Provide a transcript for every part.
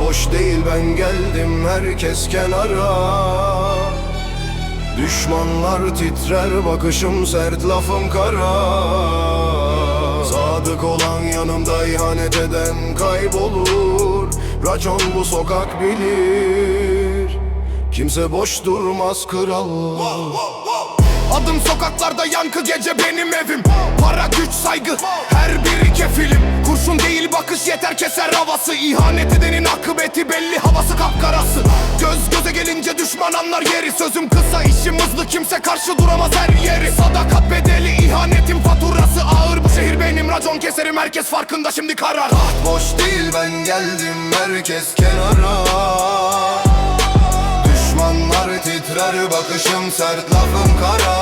boş değil ben geldim herkes kenara. Düşmanlar titrer bakışım sert lafım kara. Sadık olan yanımda ihanet eden kaybolur. Racon bu sokak bilir. Kimse boş durmaz kral Adım sokaklarda yankı gece benim evim. Para güç saygı her biri kefilim. Kurşun değil bakış yeter keser havası. İhanet edenin akıbeti belli havası kapkarası. Göz göze gelince düşman anlar yeri. Sözüm kısa işim hızlı kimse karşı duramaz her yeri. Sadakat bedeli ihanetin faturası. Ağır Bu şehir benim racon keserim herkes farkında. Şimdi karar. Taht boş değil ben geldim herkes kenara. Düşmanlar titrer bakışım sert lafım kara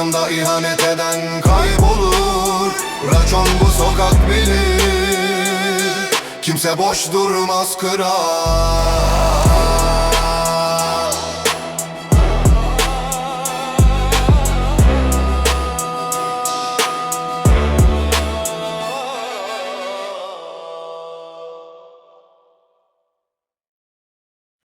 olan yanımda ihanet eden kaybolur. Racon bu sokak bilir. Kimse boş durmaz kral